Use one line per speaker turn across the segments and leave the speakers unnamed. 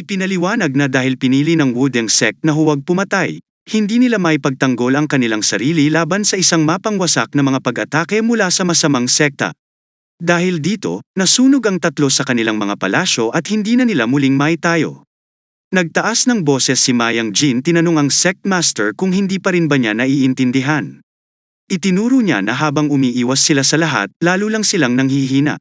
Ipinaliwanag na dahil pinili ng Wudeng sect na huwag pumatay, hindi nila may pagtanggol ang kanilang sarili laban sa isang mapangwasak na mga pag-atake mula sa masamang sekta. Dahil dito, nasunog ang tatlo sa kanilang mga palasyo at hindi na nila muling maitayo. Nagtaas ng boses si Mayang Jin tinanong ang sect master kung hindi pa rin ba niya naiintindihan. Itinuro niya na habang umiiwas sila sa lahat, lalo lang silang nanghihina.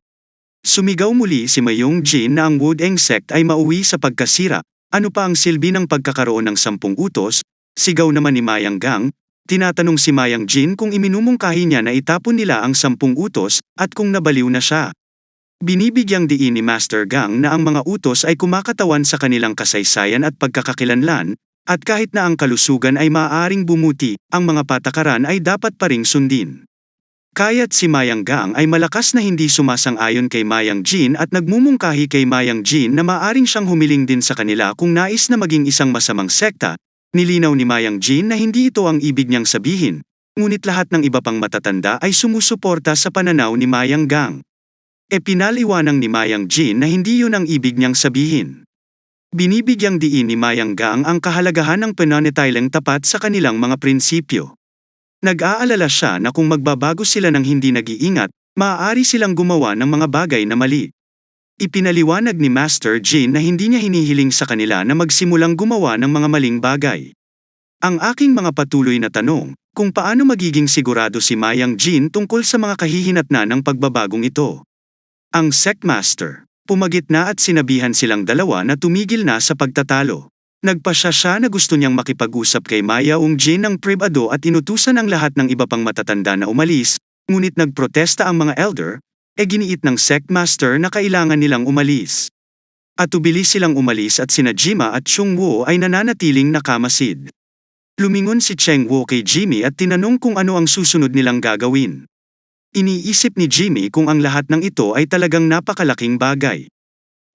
Sumigaw muli si Mayong Jin na ang Woodeng sect ay mauwi sa pagkasira, ano pa ang silbi ng pagkakaroon ng sampung utos, sigaw naman ni Mayang Gang, tinatanong si Mayang Jin kung iminumungkahi niya na itapon nila ang sampung utos, at kung nabaliw na siya. Binibigyang diin ni Master Gang na ang mga utos ay kumakatawan sa kanilang kasaysayan at pagkakakilanlan, at kahit na ang kalusugan ay maaaring bumuti, ang mga patakaran ay dapat pa ring sundin. Kaya't si Mayang Gang ay malakas na hindi sumasang-ayon kay Mayang Jin at nagmumungkahi kay Mayang Jin na maaring siyang humiling din sa kanila kung nais na maging isang masamang sekta, nilinaw ni Mayang Jin na hindi ito ang ibig niyang sabihin, ngunit lahat ng iba pang matatanda ay sumusuporta sa pananaw ni Mayang Gang. E pinaliwanang ni Mayang Jin na hindi yun ang ibig niyang sabihin. Binibigyang diin ni Mayang Gang ang kahalagahan ng pananatiling tapat sa kanilang mga prinsipyo. Nag-aalala siya na kung magbabago sila ng hindi nag-iingat, maaari silang gumawa ng mga bagay na mali. Ipinaliwanag ni Master Jin na hindi niya hinihiling sa kanila na magsimulang gumawa ng mga maling bagay. Ang aking mga patuloy na tanong, kung paano magiging sigurado si Mayang Jin tungkol sa mga kahihinatna ng pagbabagong ito. Ang Sectmaster, pumagit na at sinabihan silang dalawa na tumigil na sa pagtatalo. Nagpasya siya na gusto niyang makipag-usap kay Maya Ung Jin ng pribado at inutusan ang lahat ng iba pang matatanda na umalis, ngunit nagprotesta ang mga elder, e giniit ng Sectmaster na kailangan nilang umalis. At ubilis silang umalis at sina Jima at Chung Wo ay nananatiling nakamasid. Lumingon si Cheng Wo kay Jimmy at tinanong kung ano ang susunod nilang gagawin. Iniisip ni Jimmy kung ang lahat ng ito ay talagang napakalaking bagay.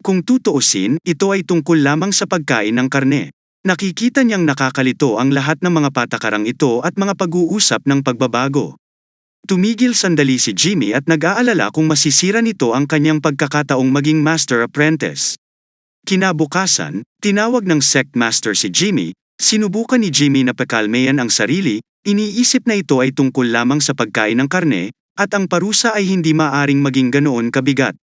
Kung tutuusin, ito ay tungkol lamang sa pagkain ng karne. Nakikita niyang nakakalito ang lahat ng mga patakarang ito at mga pag-uusap ng pagbabago. Tumigil sandali si Jimmy at nag-aalala kung masisira nito ang kanyang pagkakataong maging master apprentice. Kinabukasan, tinawag ng sect master si Jimmy, sinubukan ni Jimmy na pakalmayan ang sarili, iniisip na ito ay tungkol lamang sa pagkain ng karne, at ang parusa ay hindi maaring maging ganoon kabigat.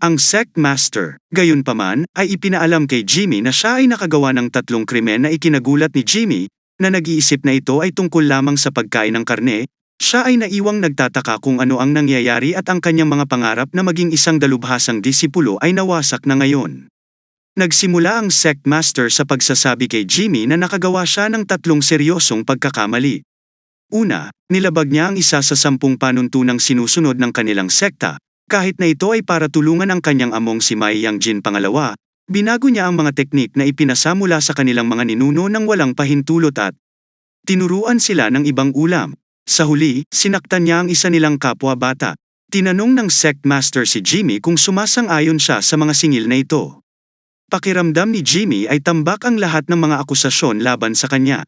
Ang sect master, gayon paman, ay ipinaalam kay Jimmy na siya ay nakagawa ng tatlong krimen na ikinagulat ni Jimmy, na nag-iisip na ito ay tungkol lamang sa pagkain ng karne, siya ay naiwang nagtataka kung ano ang nangyayari at ang kanyang mga pangarap na maging isang dalubhasang disipulo ay nawasak na ngayon. Nagsimula ang sect master sa pagsasabi kay Jimmy na nakagawa siya ng tatlong seryosong pagkakamali. Una, nilabag niya ang isa sa sampung panuntunang sinusunod ng kanilang sekta, kahit na ito ay para tulungan ang kanyang among si Mai Yang Jin pangalawa, binago niya ang mga teknik na ipinasa mula sa kanilang mga ninuno ng walang pahintulot at tinuruan sila ng ibang ulam. Sa huli, sinaktan niya ang isa nilang kapwa bata. Tinanong ng sect master si Jimmy kung sumasang-ayon siya sa mga singil na ito. Pakiramdam ni Jimmy ay tambak ang lahat ng mga akusasyon laban sa kanya.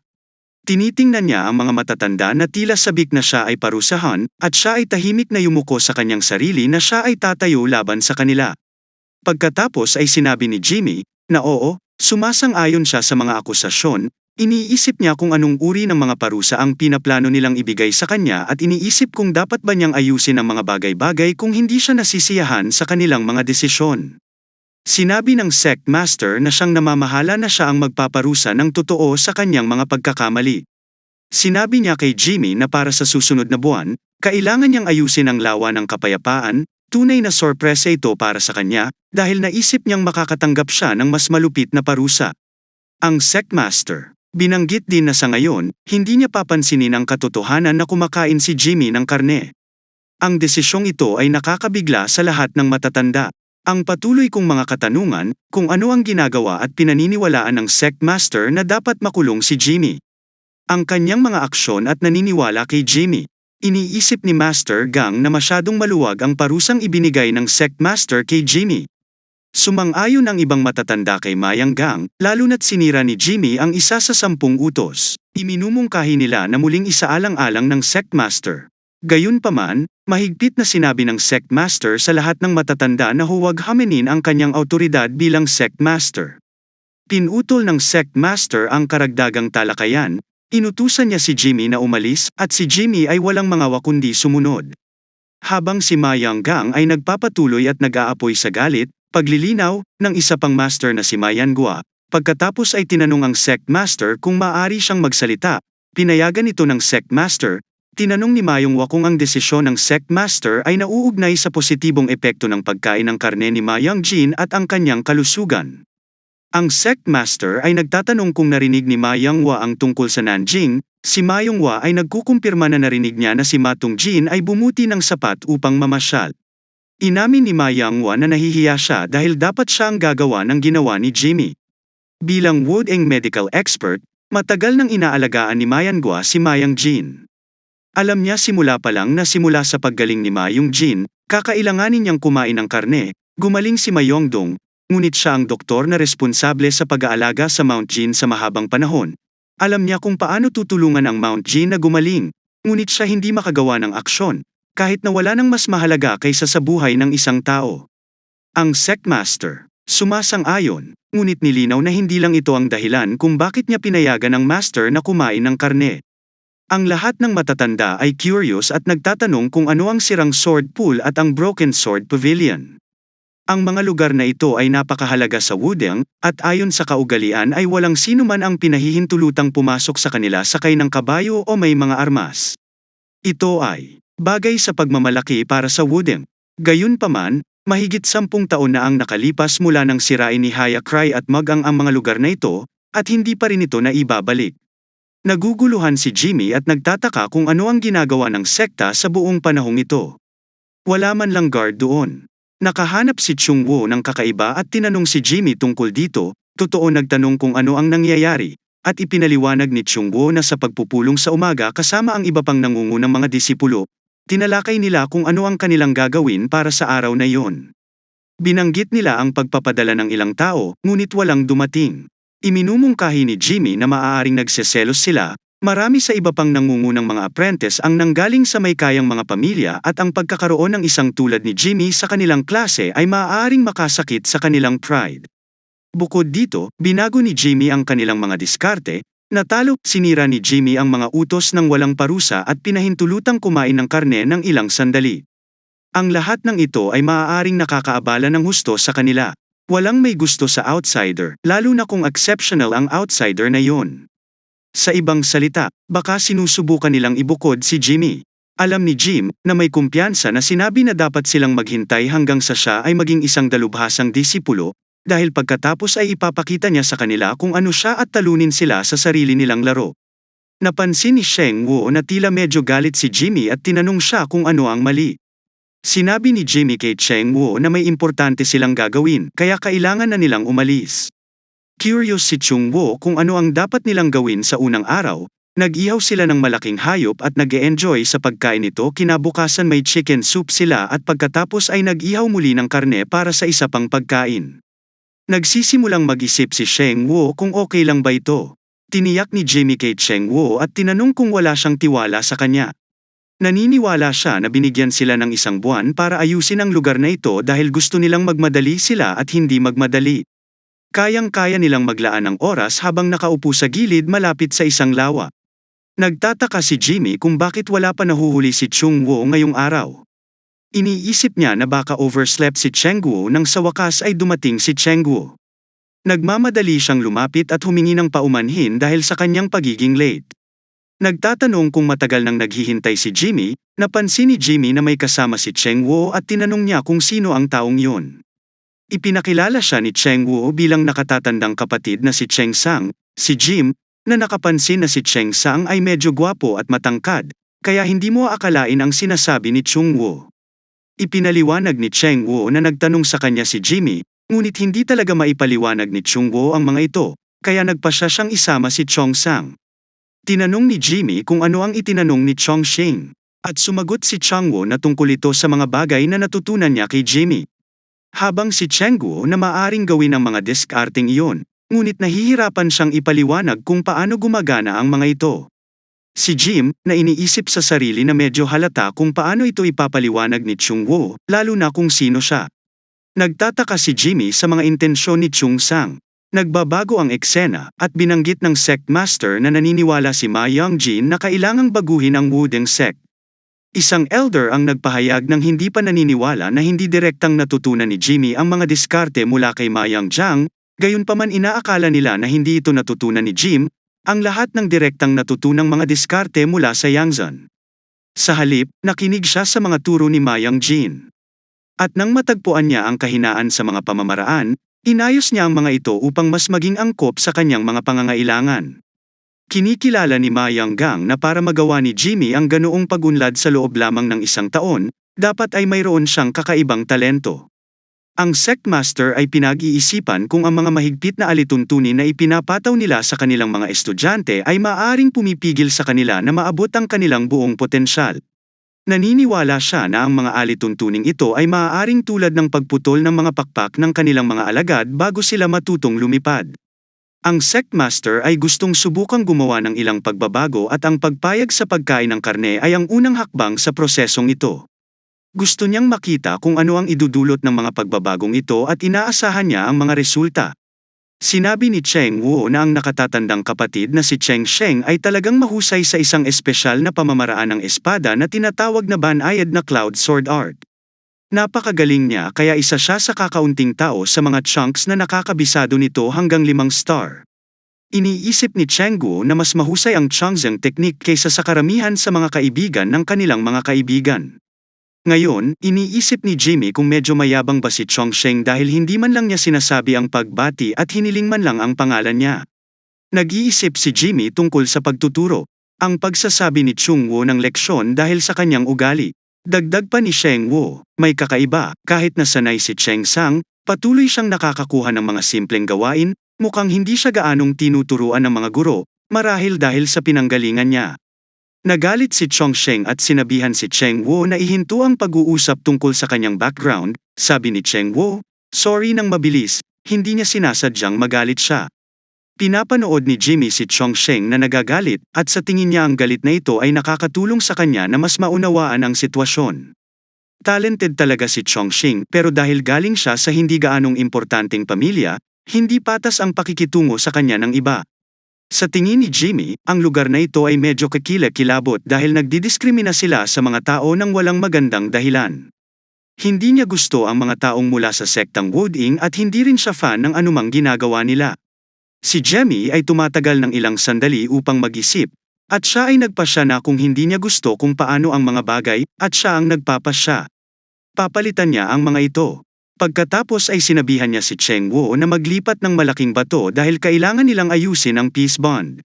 Tinitingnan niya ang mga matatanda na tila sabik na siya ay parusahan, at siya ay tahimik na yumuko sa kanyang sarili na siya ay tatayo laban sa kanila. Pagkatapos ay sinabi ni Jimmy, na oo, sumasang-ayon siya sa mga akusasyon, iniisip niya kung anong uri ng mga parusa ang pinaplano nilang ibigay sa kanya at iniisip kung dapat ba niyang ayusin ang mga bagay-bagay kung hindi siya nasisiyahan sa kanilang mga desisyon. Sinabi ng sect master na siyang namamahala na siya ang magpaparusa ng totoo sa kanyang mga pagkakamali. Sinabi niya kay Jimmy na para sa susunod na buwan, kailangan niyang ayusin ang lawa ng kapayapaan, tunay na sorpresa ito para sa kanya, dahil naisip niyang makakatanggap siya ng mas malupit na parusa. Ang sect master, binanggit din na sa ngayon, hindi niya papansinin ang katotohanan na kumakain si Jimmy ng karne. Ang desisyong ito ay nakakabigla sa lahat ng matatanda. Ang patuloy kong mga katanungan, kung ano ang ginagawa at pinaniniwalaan ng sect master na dapat makulong si Jimmy. Ang kanyang mga aksyon at naniniwala kay Jimmy. Iniisip ni Master Gang na masyadong maluwag ang parusang ibinigay ng sect master kay Jimmy. Sumang-ayon ang ibang matatanda kay Mayang Gang, lalo na't sinira ni Jimmy ang isa sa sampung utos. Iminumungkahi nila na muling isaalang-alang ng sect master. Gayunpaman, mahigpit na sinabi ng sect master sa lahat ng matatanda na huwag haminin ang kanyang autoridad bilang sect master. Pinutol ng sect master ang karagdagang talakayan, inutusan niya si Jimmy na umalis at si Jimmy ay walang mga kundi sumunod. Habang si Mayang Gang ay nagpapatuloy at nag-aapoy sa galit, paglilinaw, ng isa pang master na si Mayan Gua, pagkatapos ay tinanong ang sect master kung maaari siyang magsalita, pinayagan ito ng sect master, Tinanong ni Mayong Wa kung ang desisyon ng sect master ay nauugnay sa positibong epekto ng pagkain ng karne ni Mayang Jin at ang kanyang kalusugan. Ang sect master ay nagtatanong kung narinig ni Mayang Wa ang tungkol sa Nanjing, si Mayong Wa ay nagkukumpirma na narinig niya na si Matung Jin ay bumuti ng sapat upang mamasyal. Inamin ni Mayang Wa na nahihiya siya dahil dapat siya ang gagawa ng ginawa ni Jimmy. Bilang Wood Eng medical expert, matagal nang inaalagaan ni Mayan Gua si Mayang Jin. Alam niya simula pa lang na simula sa paggaling ni Mayong Jin, kakailanganin niyang kumain ng karne, gumaling si Mayongdong, ngunit siya ang doktor na responsable sa pag-aalaga sa Mount Jin sa mahabang panahon. Alam niya kung paano tutulungan ang Mount Jin na gumaling, ngunit siya hindi makagawa ng aksyon, kahit na wala nang mas mahalaga kaysa sa buhay ng isang tao. Ang Sectmaster, sumasang-ayon, ngunit nilinaw na hindi lang ito ang dahilan kung bakit niya pinayagan ang Master na kumain ng karne. Ang lahat ng matatanda ay curious at nagtatanong kung ano ang sirang sword pool at ang broken sword pavilion. Ang mga lugar na ito ay napakahalaga sa Wudang, at ayon sa kaugalian ay walang sino man ang pinahihintulutang pumasok sa kanila sakay ng kabayo o may mga armas. Ito ay bagay sa pagmamalaki para sa Wudang. Gayunpaman, mahigit sampung taon na ang nakalipas mula nang sirain ni Hayakrai at Magang ang mga lugar na ito, at hindi pa rin ito na ibabalik. Naguguluhan si Jimmy at nagtataka kung ano ang ginagawa ng sekta sa buong panahong ito. Wala man lang guard doon. Nakahanap si Chung Woo ng kakaiba at tinanong si Jimmy tungkol dito, totoo nagtanong kung ano ang nangyayari, at ipinaliwanag ni Chung Woo na sa pagpupulong sa umaga kasama ang iba pang nangungunang mga disipulo, tinalakay nila kung ano ang kanilang gagawin para sa araw na iyon. Binanggit nila ang pagpapadala ng ilang tao, ngunit walang dumating. Iminumungkahi ni Jimmy na maaaring nagseselos sila, marami sa iba pang nangungunang mga apprentice ang nanggaling sa may kayang mga pamilya at ang pagkakaroon ng isang tulad ni Jimmy sa kanilang klase ay maaaring makasakit sa kanilang pride. Bukod dito, binago ni Jimmy ang kanilang mga diskarte, natalo, sinira ni Jimmy ang mga utos ng walang parusa at pinahintulutang kumain ng karne ng ilang sandali. Ang lahat ng ito ay maaaring nakakaabala ng husto sa kanila. Walang may gusto sa outsider, lalo na kung exceptional ang outsider na yon. Sa ibang salita, baka sinusubukan nilang ibukod si Jimmy. Alam ni Jim na may kumpiyansa na sinabi na dapat silang maghintay hanggang sa siya ay maging isang dalubhasang disipulo, dahil pagkatapos ay ipapakita niya sa kanila kung ano siya at talunin sila sa sarili nilang laro. Napansin ni Sheng Wu na tila medyo galit si Jimmy at tinanong siya kung ano ang mali. Sinabi ni Jimmy kay Cheng Wu na may importante silang gagawin, kaya kailangan na nilang umalis. Curious si Chung Wu kung ano ang dapat nilang gawin sa unang araw, nag-ihaw sila ng malaking hayop at nag enjoy sa pagkain nito kinabukasan may chicken soup sila at pagkatapos ay nag-ihaw muli ng karne para sa isa pang pagkain. Nagsisimulang mag-isip si Sheng Wu kung okay lang ba ito. Tiniyak ni Jimmy kay Cheng Wu at tinanong kung wala siyang tiwala sa kanya. Naniniwala siya na binigyan sila ng isang buwan para ayusin ang lugar na ito dahil gusto nilang magmadali sila at hindi magmadali. Kayang-kaya nilang maglaan ng oras habang nakaupo sa gilid malapit sa isang lawa. Nagtataka si Jimmy kung bakit wala pa nahuhuli si Chung Wo ngayong araw. Iniisip niya na baka overslept si Cheng Guo nang sa wakas ay dumating si Cheng Guo. Nagmamadali siyang lumapit at humingi ng paumanhin dahil sa kanyang pagiging late. Nagtatanong kung matagal nang naghihintay si Jimmy, napansin ni Jimmy na may kasama si Cheng Wu at tinanong niya kung sino ang taong yun. Ipinakilala siya ni Cheng Wu bilang nakatatandang kapatid na si Cheng Sang, si Jim, na nakapansin na si Cheng Sang ay medyo gwapo at matangkad, kaya hindi mo akalain ang sinasabi ni Chung Wu. Ipinaliwanag ni Cheng Wu na nagtanong sa kanya si Jimmy, ngunit hindi talaga maipaliwanag ni Chung Wu ang mga ito, kaya nagpa siya siyang isama si Chong Sang. Tinanong ni Jimmy kung ano ang itinanong ni Chong Shing. At sumagot si Changwo na tungkol ito sa mga bagay na natutunan niya kay Jimmy. Habang si Chengguo na maaring gawin ang mga discarding iyon, ngunit nahihirapan siyang ipaliwanag kung paano gumagana ang mga ito. Si Jim, na iniisip sa sarili na medyo halata kung paano ito ipapaliwanag ni Chung Wo, lalo na kung sino siya. Nagtataka si Jimmy sa mga intensyon ni Chung Sang. Nagbabago ang eksena at binanggit ng sect master na naniniwala si Ma Youngjin na kailangang baguhin ang wooden sect. Isang elder ang nagpahayag ng hindi pa naniniwala na hindi direktang natutunan ni Jimmy ang mga diskarte mula kay Ma Youngjiang, gayunpaman inaakala nila na hindi ito natutunan ni Jim, ang lahat ng direktang natutunang mga diskarte mula sa Yangzon. Sa halip, nakinig siya sa mga turo ni Ma Youngjin. At nang matagpuan niya ang kahinaan sa mga pamamaraan, Inayos niya ang mga ito upang mas maging angkop sa kanyang mga pangangailangan. Kinikilala ni Ma Yang na para magawa ni Jimmy ang ganoong pagunlad sa loob lamang ng isang taon, dapat ay mayroon siyang kakaibang talento. Ang sectmaster ay pinag-iisipan kung ang mga mahigpit na alituntunin na ipinapataw nila sa kanilang mga estudyante ay maaring pumipigil sa kanila na maabot ang kanilang buong potensyal. Naniniwala siya na ang mga alituntuning ito ay maaaring tulad ng pagputol ng mga pakpak ng kanilang mga alagad bago sila matutong lumipad. Ang sectmaster ay gustong subukang gumawa ng ilang pagbabago at ang pagpayag sa pagkain ng karne ay ang unang hakbang sa prosesong ito. Gusto niyang makita kung ano ang idudulot ng mga pagbabagong ito at inaasahan niya ang mga resulta. Sinabi ni Cheng Wu na ang nakatatandang kapatid na si Cheng Sheng ay talagang mahusay sa isang espesyal na pamamaraan ng espada na tinatawag na banayad na Cloud Sword Art. Napakagaling niya kaya isa siya sa kakaunting tao sa mga chunks na nakakabisado nito hanggang limang star. Iniisip ni Cheng Wu na mas mahusay ang Changzheng technique kaysa sa karamihan sa mga kaibigan ng kanilang mga kaibigan. Ngayon, iniisip ni Jimmy kung medyo mayabang ba si Chongsheng dahil hindi man lang niya sinasabi ang pagbati at hiniling man lang ang pangalan niya. Nag-iisip si Jimmy tungkol sa pagtuturo, ang pagsasabi ni Chung Wu ng leksyon dahil sa kanyang ugali. Dagdag pa ni Sheng Wu, may kakaiba, kahit na sanay si Cheng Sang, patuloy siyang nakakakuha ng mga simpleng gawain, mukhang hindi siya gaanong tinuturuan ng mga guro, marahil dahil sa pinanggalingan niya. Nagalit si Chongsheng at sinabihan si Cheng Wu na ihinto ang pag-uusap tungkol sa kanyang background, sabi ni Cheng Wu, sorry nang mabilis, hindi niya sinasadyang magalit siya. Pinapanood ni Jimmy si Chongsheng na nagagalit at sa tingin niya ang galit na ito ay nakakatulong sa kanya na mas maunawaan ang sitwasyon. Talented talaga si Chongsheng pero dahil galing siya sa hindi gaanong importanteng pamilya, hindi patas ang pakikitungo sa kanya ng iba. Sa tingin ni Jimmy, ang lugar na ito ay medyo kakila-kilabot dahil nagdidiskrimina sila sa mga tao ng walang magandang dahilan. Hindi niya gusto ang mga taong mula sa sektang Wooding at hindi rin siya fan ng anumang ginagawa nila. Si Jemmy ay tumatagal ng ilang sandali upang mag-isip, at siya ay nagpasya na kung hindi niya gusto kung paano ang mga bagay, at siya ang nagpapasya. Papalitan niya ang mga ito. Pagkatapos ay sinabihan niya si Cheng Wu na maglipat ng malaking bato dahil kailangan nilang ayusin ang peace bond.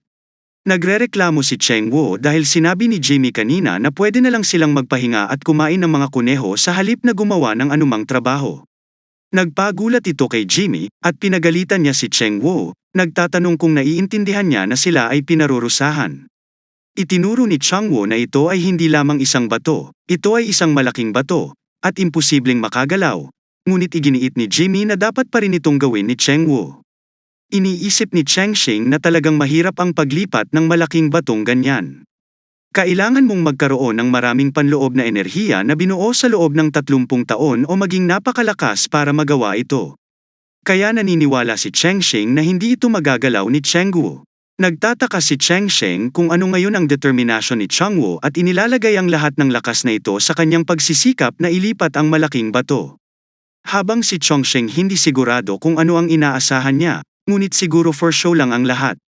Nagrereklamo si Cheng Wu dahil sinabi ni Jimmy kanina na pwede na lang silang magpahinga at kumain ng mga kuneho sa halip na gumawa ng anumang trabaho. Nagpagulat ito kay Jimmy at pinagalitan niya si Cheng Wu, nagtatanong kung naiintindihan niya na sila ay pinarurusahan. Itinuro ni Chang Wu na ito ay hindi lamang isang bato, ito ay isang malaking bato, at imposibleng makagalaw, ngunit iginiit ni Jimmy na dapat pa rin itong gawin ni Cheng Wu. Iniisip ni Cheng Xing na talagang mahirap ang paglipat ng malaking batong ganyan. Kailangan mong magkaroon ng maraming panloob na enerhiya na binuo sa loob ng 30 taon o maging napakalakas para magawa ito. Kaya naniniwala si Cheng Xing na hindi ito magagalaw ni Cheng Wu. Nagtataka si Cheng Sheng kung ano ngayon ang determinasyon ni Chang Wu at inilalagay ang lahat ng lakas na ito sa kanyang pagsisikap na ilipat ang malaking bato. Habang si Chongsheng hindi sigurado kung ano ang inaasahan niya, ngunit siguro for show lang ang lahat.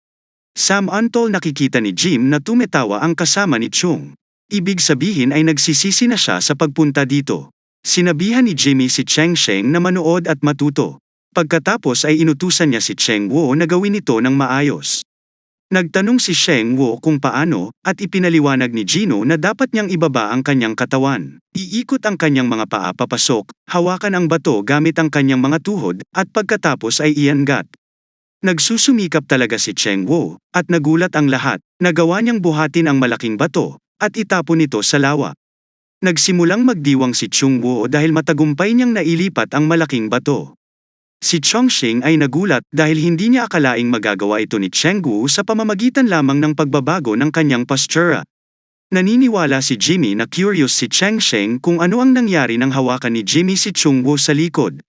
Sam Antol nakikita ni Jim na tumetawa ang kasama ni Chung. Ibig sabihin ay nagsisisi na siya sa pagpunta dito. Sinabihan ni Jimmy si Cheng Sheng na manood at matuto. Pagkatapos ay inutusan niya si Cheng Wu na gawin ito ng maayos. Nagtanong si Sheng Wu kung paano, at ipinaliwanag ni Gino na dapat niyang ibaba ang kanyang katawan. Iikot ang kanyang mga paa papasok, hawakan ang bato gamit ang kanyang mga tuhod, at pagkatapos ay iangat. Nagsusumikap talaga si Cheng Wu, at nagulat ang lahat, nagawa niyang buhatin ang malaking bato, at itapon ito sa lawa. Nagsimulang magdiwang si Chung Wu dahil matagumpay niyang nailipat ang malaking bato. Si Chongqing ay nagulat dahil hindi niya akalaing magagawa ito ni Chenggu sa pamamagitan lamang ng pagbabago ng kanyang postura. Naniniwala si Jimmy na curious si Chengsheng kung ano ang nangyari nang hawakan ni Jimmy si Chungwu sa likod.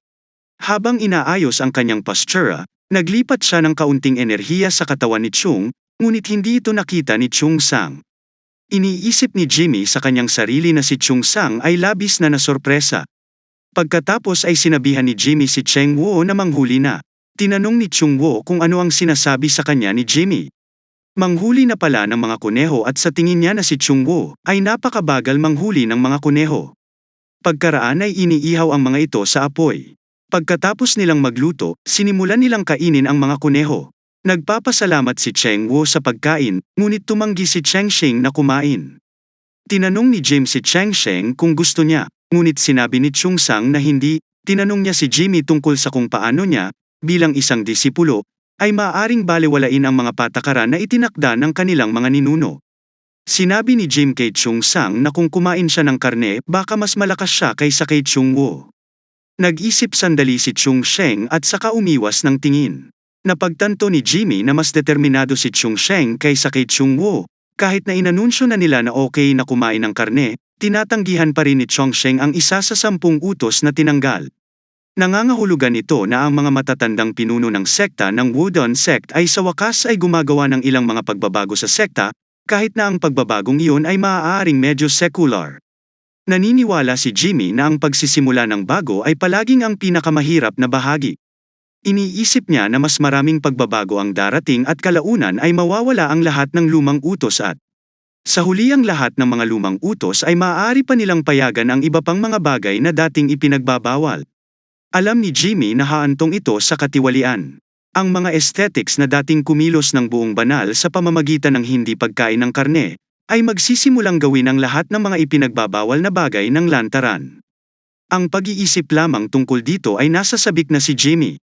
Habang inaayos ang kanyang postura, Naglipat siya ng kaunting enerhiya sa katawan ni Chung, ngunit hindi ito nakita ni Chung Sang. Iniisip ni Jimmy sa kanyang sarili na si Chung Sang ay labis na nasorpresa. Pagkatapos ay sinabihan ni Jimmy si Cheng Wo na manghuli na. Tinanong ni Chung Wo kung ano ang sinasabi sa kanya ni Jimmy. Manghuli na pala ng mga kuneho at sa tingin niya na si Chung Wo ay napakabagal manghuli ng mga kuneho. Pagkaraan ay iniihaw ang mga ito sa apoy. Pagkatapos nilang magluto, sinimulan nilang kainin ang mga kuneho. Nagpapasalamat si Cheng Wo sa pagkain, ngunit tumanggi si Cheng Sheng na kumain. Tinanong ni Jim si Cheng Sheng kung gusto niya, ngunit sinabi ni Chung Sang na hindi, tinanong niya si Jimmy tungkol sa kung paano niya, bilang isang disipulo, ay maaaring balewalain ang mga patakaran na itinakda ng kanilang mga ninuno. Sinabi ni Jim kay Chung Sang na kung kumain siya ng karne, baka mas malakas siya kaysa kay Chung Wo. Nag-isip sandali si Chung Sheng at saka umiwas ng tingin. Napagtanto ni Jimmy na mas determinado si Chung Sheng kaysa kay Chung Wo. Kahit na inanunsyo na nila na okay na kumain ng karne, tinatanggihan pa rin ni Chung Sheng ang isa sa sampung utos na tinanggal. Nangangahulugan ito na ang mga matatandang pinuno ng sekta ng Wudon sect ay sa wakas ay gumagawa ng ilang mga pagbabago sa sekta, kahit na ang pagbabagong iyon ay maaaring medyo secular. Naniniwala si Jimmy na ang pagsisimula ng bago ay palaging ang pinakamahirap na bahagi. Iniisip niya na mas maraming pagbabago ang darating at kalaunan ay mawawala ang lahat ng lumang utos at sa huli ang lahat ng mga lumang utos ay maaari pa nilang payagan ang iba pang mga bagay na dating ipinagbabawal. Alam ni Jimmy na haantong ito sa katiwalian. Ang mga aesthetics na dating kumilos ng buong banal sa pamamagitan ng hindi pagkain ng karne, ay magsisimulang gawin ang lahat ng mga ipinagbabawal na bagay ng lantaran. Ang pag-iisip lamang tungkol dito ay nasa sabik na si Jimmy.